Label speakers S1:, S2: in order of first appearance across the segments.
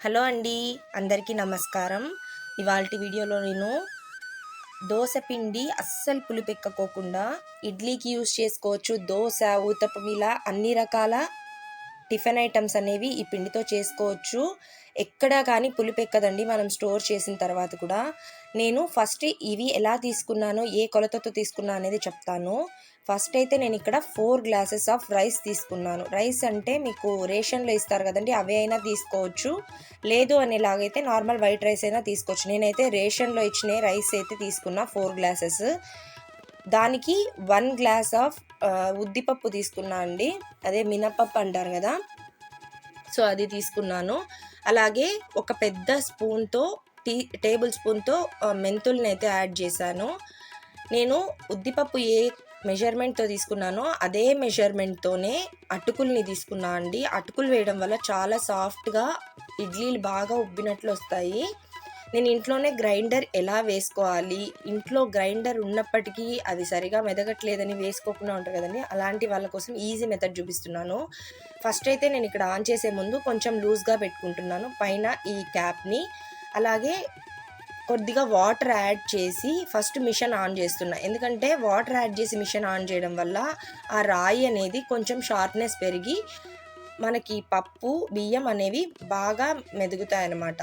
S1: Hello అండి అందరికీ నమస్కారం. ఇవాళ వీడియోలో నేను దోశ పిండి అస్సలు పులిపెక్కకోకుండా ఇడ్లీకి యూస్ చేసుకోవచ్చు. దోశ ఊతప్పం ఇలా అన్ని రకాల టిఫిన్ ఐటమ్స్ అనేవి ఈ పిండితో చేసుకోవచ్చు. ఎక్కడా కానీ పులిపెక్కదండి మనం స్టోర్ చేసిన తర్వాత కూడా. నేను ఫస్ట్ ఇవి ఎలా తీసుకున్నానో ఏ కొలతతో తీసుకున్నా అనేది చెప్తాను. ఫస్ట్ అయితే నేను ఇక్కడ ఫోర్ గ్లాసెస్ ఆఫ్ రైస్ తీసుకున్నాను. రైస్ అంటే మీకు రేషన్లో ఇస్తారు కదండి అవి అయినా తీసుకోవచ్చు. లేదు అనేలాగైతే నార్మల్ వైట్ రైస్ అయినా తీసుకోవచ్చు. నేనైతే రేషన్లో ఇచ్చిన రైస్ అయితే తీసుకున్నా ఫోర్ గ్లాసెస్. దానికి వన్ గ్లాస్ ఆఫ్ ఉద్దిపప్పు తీసుకున్నా అండి. అదే మినపప్పు అంటారు కదా. సో అది తీసుకున్నాను. అలాగే ఒక పెద్ద స్పూన్తో టీ టేబుల్ స్పూన్తో మెంతుల్ని అయితే యాడ్ చేశాను. నేను ఉద్దిపప్పు ఏ మెజర్మెంట్తో తీసుకున్నానో అదే మెజర్మెంట్తోనే అటుకుల్ని తీసుకున్నా అండి. అటుకులు వేయడం వల్ల చాలా సాఫ్ట్గా ఇడ్లీలు బాగా ఉబ్బినట్లు వస్తాయి. నేను ఇంట్లోనే గ్రైండర్ ఎలా వేసుకోవాలి? ఇంట్లో గ్రైండర్ ఉన్నప్పటికీ అది సరిగా మెదగట్లేదని వేసుకోకుండా ఉంటారు కదండి. అలాంటి వాళ్ళ కోసం ఈజీ మెథడ్ చూపిస్తున్నాను. ఫస్ట్ అయితే నేను ఇక్కడ ఆన్ చేసే ముందు కొంచెం లూజ్గా పెట్టుకుంటున్నాను. పైన ఈ క్యాప్ని అలాగే కొద్దిగా వాటర్ యాడ్ చేసి ఫస్ట్ మిషన్ ఆన్ చేస్తున్నా. ఎందుకంటే వాటర్ యాడ్ చేసి మిషన్ ఆన్ చేయడం వల్ల ఆ రాయి అనేది కొంచెం షార్ప్నెస్ పెరిగి మనకి పప్పు బియ్యం అనేవి బాగా మెదుగుతాయి అన్నమాట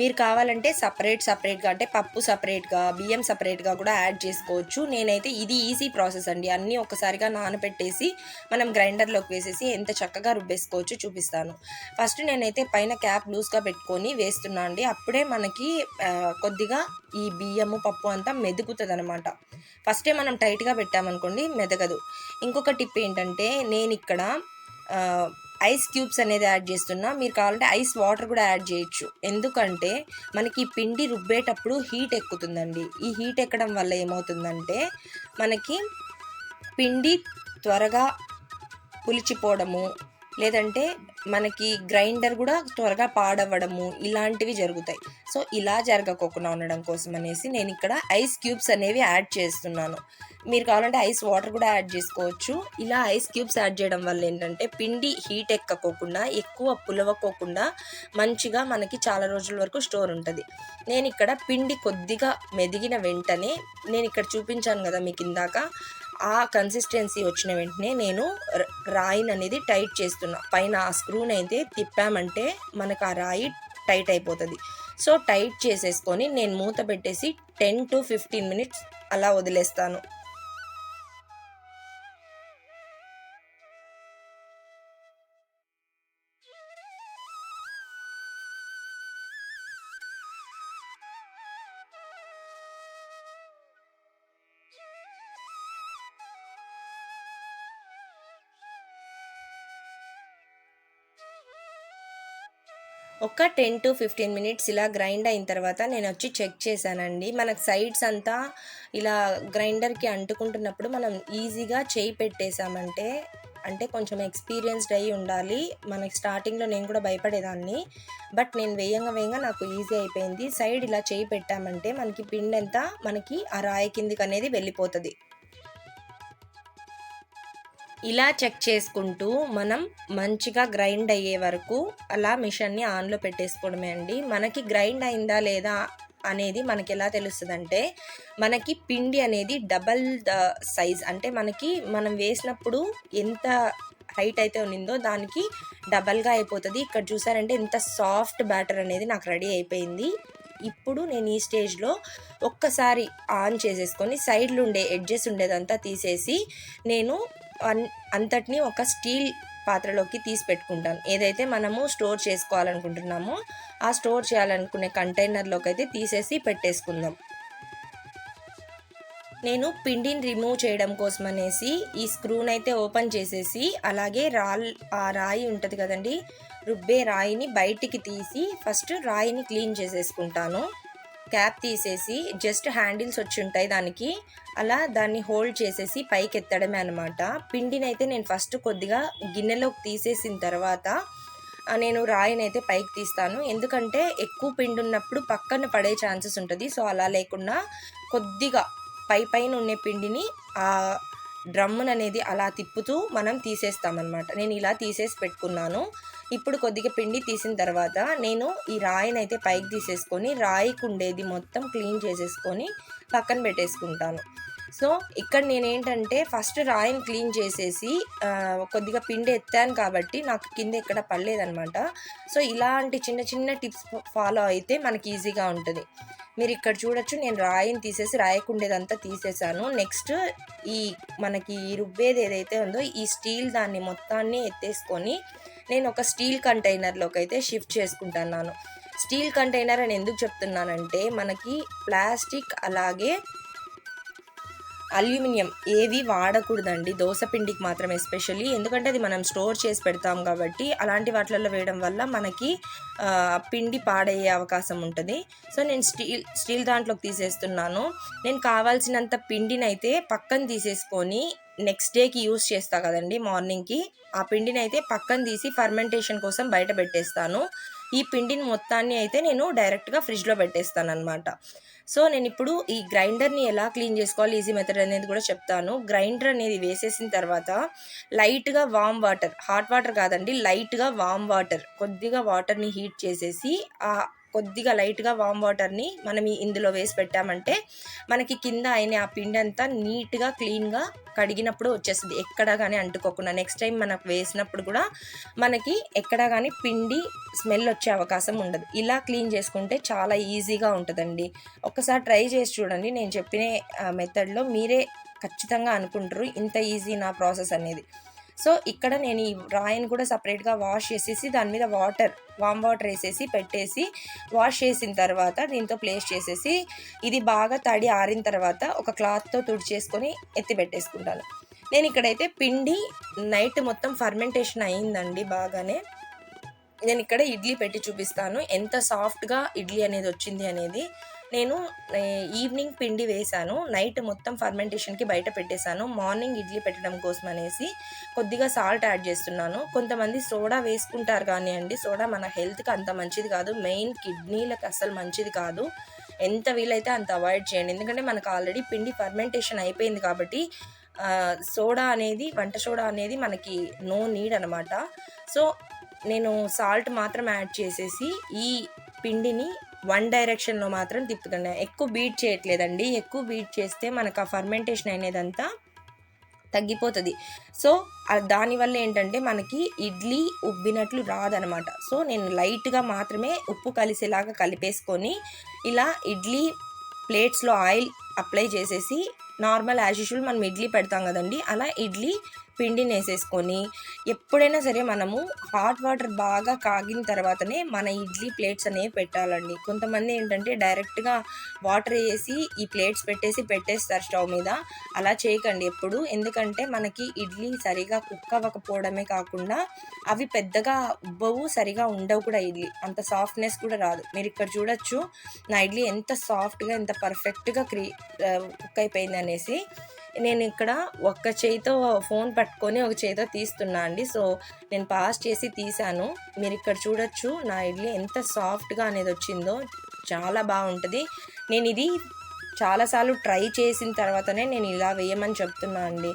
S1: మీరు కావాలంటే సపరేట్ సపరేట్గా అంటే పప్పు సపరేట్గా బియ్యం సపరేట్గా కూడా యాడ్ చేసుకోవచ్చు. నేనైతే ఇది ఈజీ ప్రాసెస్ అండి. అన్నీ ఒకసారిగా నానబెట్టేసి మనం గ్రైండర్లోకి వేసేసి ఎంత చక్కగా రుబ్బేసుకోవచ్చు చూపిస్తాను. ఫస్ట్ నేనైతే పైన క్యాప్ లూజ్గా పెట్టుకొని వేస్తున్నా అండి. అప్పుడే మనకి కొద్దిగా ఈ బియ్యము పప్పు అంతా మెదుగుతుంది అనమాట ఫస్టే మనం టైట్గా పెట్టామనుకోండి మెదగదు. ఇంకొక టిప్ ఏంటంటే నేను ఇక్కడ ఐస్ క్యూబ్స్ అనేది యాడ్ చేస్తున్నా. మీరు కావాలంటే ఐస్ వాటర్ కూడా యాడ్ చేయొచ్చు. ఎందుకంటే మనకి పిండి రుబ్బేటప్పుడు హీట్ ఎక్కుతుందండి. ఈ హీట్ ఎక్కడం వల్ల ఏమవుతుందంటే మనకి పిండి త్వరగా పులిచిపోవడము లేదంటే మనకి గ్రైండర్ కూడా త్వరగా పాడవ్వడము ఇలాంటివి జరుగుతాయి. సో ఇలా జరగకోకుండా ఉండడం కోసం అనేసి నేను ఇక్కడ ఐస్ క్యూబ్స్ అనేవి యాడ్ చేస్తున్నాను. మీరు కావాలంటే ఐస్ వాటర్ కూడా యాడ్ చేసుకోవచ్చు. ఇలా ఐస్ క్యూబ్స్ యాడ్ చేయడం వల్ల ఏంటంటే పిండి హీట్ ఎక్కకోకుండా ఎక్కువ పులవకోకుండా మంచిగా మనకి చాలా రోజుల వరకు స్టోర్ ఉంటుంది. నేను ఇక్కడ పిండి కొద్దిగా మెదిగిన వెంటనే నేను ఇక్కడ చూపించాను కదా మీకు ఇందాక. ఆ కన్సిస్టెన్సీ వచ్చిన వెంటనే నేను రాయిని అనేది టైట్ చేస్తున్నా. పైన ఆ స్క్రూని అయితే తిప్పామంటే మనకు ఆ రాయి టైట్ అయిపోతుంది. సో టైట్ చేసేసుకొని నేను మూత పెట్టేసి టెన్ టు ఫిఫ్టీన్ మినిట్స్ అలా వదిలేస్తాను. ఒక టెన్ టు ఫిఫ్టీన్ మినిట్స్ ఇలా గ్రైండ్ అయిన తర్వాత నేను వచ్చి చెక్ చేశానండి. మనకు సైడ్స్ అంతా ఇలా గ్రైండర్కి అంటుకుంటున్నప్పుడు మనం ఈజీగా చేయి పెట్టేశామంటే అంటే కొంచెం ఎక్స్పీరియన్స్డ్ అయ్యి ఉండాలి. మనకి స్టార్టింగ్లో నేను కూడా భయపడేదాన్ని. బట్ నేను వేయంగా వేయంగా నాకు ఈజీ అయిపోయింది. సైడ్ ఇలా చేయి పెట్టామంటే మనకి పిండి అంతా మనకి ఆ రాయి కిందికి అనేది వెళ్ళిపోతుంది. ఇలా చెక్ చేసుకుంటూ మనం మంచిగా గ్రైండ్ అయ్యే వరకు అలా మిషన్ని ఆన్లో పెట్టేసుకోవడమే అండి. మనకి గ్రైండ్ అయిందా లేదా అనేది మనకి ఎలా తెలుస్తుంది అంటే మనకి పిండి అనేది డబల్ ద సైజ్ అంటే మనకి మనం వేసినప్పుడు ఎంత హైట్ అయితే ఉన్నిందో దానికి డబల్గా అయిపోతుంది. ఇక్కడ చూసారంటే ఎంత సాఫ్ట్ బ్యాటర్ అనేది నాకు రెడీ అయిపోయింది. ఇప్పుడు నేను ఈ స్టేజ్లో ఒక్కసారి ఆన్ చేసేసుకొని సైడ్లు ఉండే ఎడ్జెస్ ఉండేదంతా తీసేసి నేను అంతటిని ఒక స్టీల్ పాత్రలోకి తీసి పెట్టుకుంటాను ఏదైతే మనము స్టోర్ చేసుకోవాలనుకుంటున్నామో ఆ స్టోర్ చేయాలనుకునే కంటైనర్లోకి అయితే తీసేసి పెట్టేసుకుందాం. నేను పిండిని రిమూవ్ చేయడం కోసం అనేసి ఈ స్క్రూని అయితే ఓపెన్ చేసేసి అలాగే రాల్ ఆ రాయి ఉంటుంది కదండి రుబ్బే రాయిని బయటికి తీసి ఫస్ట్ రాయిని క్లీన్ చేసేసుకుంటాను. క్యాప్ తీసేసి జస్ట్ హ్యాండిల్స్ వచ్చి ఉంటాయి దానికి. అలా దాన్ని హోల్డ్ చేసేసి పైకి ఎత్తడమే అనమాట పిండిని అయితే నేను ఫస్ట్ కొద్దిగా గిన్నెలోకి తీసేసిన తర్వాత నేను రాయిని అయితే పైకి తీస్తాను. ఎందుకంటే ఎక్కువ పిండి ఉన్నప్పుడు పక్కన పడే ఛాన్సెస్ ఉంటుంది. సో అలా లేకుండా కొద్దిగా పై పైన ఉండే పిండిని ఆ డ్రమ్మున్ అనేది అలా తిప్పుతూ మనం తీసేస్తామన్నమాట. నేను ఇలా తీసేసి పెట్టుకున్నాను. ఇప్పుడు కొద్దిగా పిండి తీసిన తర్వాత నేను ఈ రాయిని అయితే పైకి తీసేసుకొని రాయికి ఉండేది మొత్తం క్లీన్ చేసేసుకొని పక్కన పెట్టేసుకుంటాను. సో ఇక్కడ నేనేంటంటే ఫస్ట్ రాయిని క్లీన్ చేసేసి కొద్దిగా పిండి ఎత్తాను కాబట్టి నాకు కింద ఎక్కడ పడలేదనమాట సో ఇలాంటి చిన్న చిన్న టిప్స్ ఫాలో అయితే మనకి ఈజీగా ఉంటుంది. మీరు ఇక్కడ చూడొచ్చు నేను రాయిని తీసేసి రాయకుండేదంతా తీసేసాను. నెక్స్ట్ ఈ మనకి ఈ రుబ్బేది ఏదైతే ఉందో ఈ స్టీల్ దాన్ని మొత్తాన్ని ఎత్తేసుకొని నేను ఒక స్టీల్ కంటైనర్లోకి అయితే షిఫ్ట్ చేసుకుంటున్నాను స్టీల్ కంటైనర్ అని ఎందుకు చెప్తున్నానంటే మనకి ప్లాస్టిక్ అలాగే అల్యూమినియం ఏవి వాడకూడదండి. దోశపిండికి మాత్రం ఎస్పెషల్లీ ఎందుకంటే అది మనం స్టోర్ చేసి పెడతాం కాబట్టి అలాంటి వాటిలలో వేయడం వల్ల మనకి పిండి పాడయ్యే అవకాశం ఉంటుంది. సో నేను స్టీల్ స్టీల్ దాంట్లోకి తీసేస్తున్నాను. నేను కావాల్సినంత పిండిని అయితే పక్కన తీసేసుకొని నెక్స్ట్ డేకి యూస్ చేస్తా కదండి మార్నింగ్కి ఆ పిండిని అయితే పక్కన తీసి ఫర్మెంటేషన్ కోసం బయట పెట్టేస్తాను. ఈ పిండిని మొత్తాన్ని అయితే నేను డైరెక్ట్గా ఫ్రిడ్జ్లో పెట్టేస్తాను అనమాట సో నేను ఇప్పుడు ఈ గ్రైండర్ని ఎలా క్లీన్ చేసుకోవాలి ఈజీ మెథడ్ అనేది కూడా చెప్తాను. గ్రైండర్ అనేది వేసేసిన తర్వాత లైట్గా వామ్ వాటర్ హాట్ వాటర్ కాదండి లైట్గా వామ్ వాటర్ కొద్దిగా వాటర్ని హీట్ చేసేసి కొద్దిగా లైట్గా వామ్ వాటర్ని మనం ఇందులో వేసి పెట్టామంటే మనకి కింద అయిన ఆ పిండి అంతా నీట్గా క్లీన్గా కడిగినప్పుడు వచ్చేస్తుంది. ఎక్కడా కానీ అంటుకోకుండా. నెక్స్ట్ టైం మనకు వేసినప్పుడు కూడా మనకి ఎక్కడా కానీ పిండి స్మెల్ వచ్చే అవకాశం ఉండదు. ఇలా క్లీన్ చేసుకుంటే చాలా ఈజీగా ఉంటుందండి. ఒక్కసారి ట్రై చేసి చూడండి. నేను చెప్పిన మెథడ్లో మీరే ఖచ్చితంగా అనుకుంటారు. ఇంత ఈజీ నా ప్రాసెస్ అనేది. సో ఇక్కడ నేను ఈ రాయిని కూడా సపరేట్గా వాష్ చేసేసి దాని మీద వాటర్ వామ్ వాటర్ వేసేసి పెట్టేసి వాష్ చేసిన తర్వాత దీంతో ప్లేస్ చేసేసి ఇది బాగా తడి ఆరిన తర్వాత ఒక క్లాత్తో తుడిచేసుకొని ఎత్తి పెట్టేసుకుంటాను. నేను ఇక్కడైతే పిండి నైట్ మొత్తం ఫర్మెంటేషన్ అయిందండి బాగానే. నేను ఇక్కడ ఇడ్లీ పెట్టి చూపిస్తాను. ఎంత సాఫ్ట్గా ఇడ్లీ అనేది వచ్చింది అనేది. నేను ఈవినింగ్ పిండి వేశాను. నైట్ మొత్తం ఫర్మెంటేషన్కి బయట పెట్టేశాను. మార్నింగ్ ఇడ్లీ పెట్టడం కోసం అనేసి కొద్దిగా సాల్ట్ యాడ్ చేస్తున్నాను. కొంతమంది సోడా వేసుకుంటారు కానీ అండి సోడా మన హెల్త్కి అంత మంచిది కాదు. మెయిన్ కిడ్నీలకు అసలు మంచిది కాదు. ఎంత వీలైతే అంత అవాయిడ్ చేయండి. ఎందుకంటే మనకు ఆల్రెడీ పిండి ఫర్మెంటేషన్ అయిపోయింది కాబట్టి సోడా అనేది వంట సోడా అనేది మనకి నో నీడ్ అనమాట సో నేను సాల్ట్ మాత్రం యాడ్ చేసేసి ఈ పిండిని వన్ డైరెక్షన్లో మాత్రం తిప్పుతున్నాను ఎక్కువ బీట్ చేయట్లేదండి. ఎక్కువ బీట్ చేస్తే మనకు ఆ ఫర్మెంటేషన్ అనేదంతా తగ్గిపోతుంది. సో దానివల్ల ఏంటంటే మనకి ఇడ్లీ ఉబ్బినట్లు రాదనమాట. సో నేను లైట్గా మాత్రమే ఉప్పు కలిసేలాగా కలిపేసుకొని ఇలా ఇడ్లీ ప్లేట్స్లో ఆయిల్ అప్లై చేసేసి నార్మల్ యాజ్ యూజువల్ మనం ఇడ్లీ పెడతాం కదండి. అలా ఇడ్లీ పిండిని వేసేసుకొని ఎప్పుడైనా సరే మనము హాట్ వాటర్ బాగా కాగిన తర్వాతనే మన ఇడ్లీ ప్లేట్స్ అనేవి పెట్టాలండి. కొంతమంది ఏంటంటే డైరెక్ట్గా వాటర్ వేసి ఈ ప్లేట్స్ పెట్టేసి పెట్టేస్తారు స్టవ్ మీద. అలా చేయకండి ఎప్పుడు. ఎందుకంటే మనకి ఇడ్లీ సరిగా కుక్ అవ్వకపోవడమే కాకుండా అవి పెద్దగా ఉబ్బవు సరిగా ఉండవు కూడా ఇడ్లీ. అంత సాఫ్ట్నెస్ కూడా రాదు. మీరు ఇక్కడ చూడొచ్చు నా ఇడ్లీ ఎంత సాఫ్ట్గా ఎంత పర్ఫెక్ట్గా క్రీ కుక్ అయిపోయింది అనేసి నేను ఇక్కడ ఒక్క చేయితో ఫోన్ పట్టుకొని ఒక చేయితో తీస్తున్నా అండి. సో నేను పాస్ చేసి తీసాను మీరు ఇక్కడ చూడొచ్చు నా ఇడ్లీ ఎంత సాఫ్ట్గా అనేది వచ్చిందో. చాలా బాగుంటుంది. నేను ఇది చాలాసార్లు ట్రై చేసిన తర్వాతనే నేను ఇలా వేయమని చెప్తున్నా అండి.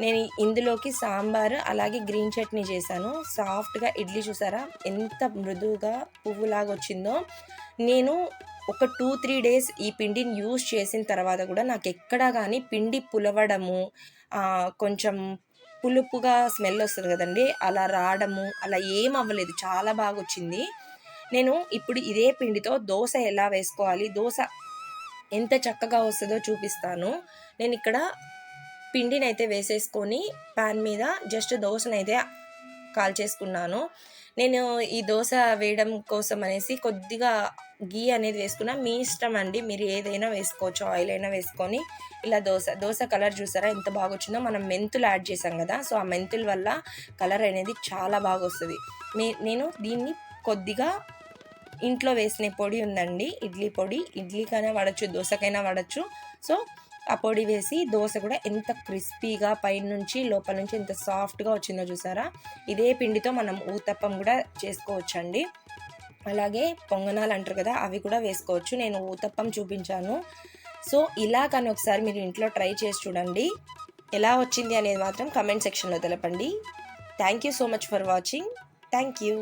S1: నేను ఇందులోకి సాంబార్ అలాగే గ్రీన్ చట్నీ చేశాను. సాఫ్ట్గా ఇడ్లీ చూసారా? ఎంత మృదువుగా పువ్వులాగా వచ్చిందో. నేను ఒక టూ త్రీ డేస్ ఈ పిండిని యూజ్ చేసిన తర్వాత కూడా నాకు ఎక్కడా కానీ పిండి పులవడము కొంచెం పులుపుగా స్మెల్ వస్తుంది కదండి అలా రావడము అలా ఏం అవ్వలేదు చాలా బాగా వచ్చింది నేను ఇప్పుడు ఇదే పిండితో దోశ ఎలా వేసుకోవాలి దోశ ఎంత చక్కగా వస్తుందో చూపిస్తాను. నేను ఇక్కడ పిండిని అయితే వేసేసుకొని పాన్ మీద జస్ట్ దోశనైతే కాల్ చేసుకున్నాను. నేను ఈ దోశ వేయడం కోసం అనేసి కొద్దిగా గీ అనేది వేసుకున్నా. మీ ఇష్టం అండి. మీరు ఏదైనా వేసుకోవచ్చు. ఆయిల్ అయినా వేసుకొని ఇలా దోశ దోశ కలర్ చూసారా? ఎంత బాగా వచ్చిందో మనం మెంతులు యాడ్ చేసాం కదా? సో ఆ మెంతుల వల్ల కలర్ అనేది చాలా బాగా వస్తుంది మీ నేను దీన్ని కొద్దిగా ఇంట్లో వేసిన పొడి ఉందండి. ఇడ్లీ పొడి. ఇడ్లీకైనా వాడచ్చు దోశకైనా వాడచ్చు. సో ఆ పొడి వేసి దోశ కూడా ఎంత క్రిస్పీగా పైనుంచి లోపల నుంచి ఎంత సాఫ్ట్గా వచ్చిందో చూసారా? ఇదే పిండితో మనం ఊతప్పం కూడా చేసుకోవచ్చండి. అలాగే పొంగనాలు అంటారు కదా అవి కూడా వేసుకోవచ్చు. నేను ఊతప్పం చూపించాను. సో ఇలా కానీ ఒకసారి మీరు ఇంట్లో ట్రై చేసి చూడండి. ఎలా వచ్చింది అనేది మాత్రం కమెంట్ సెక్షన్లో తెలపండి. Thank you so much for watching. Thank you.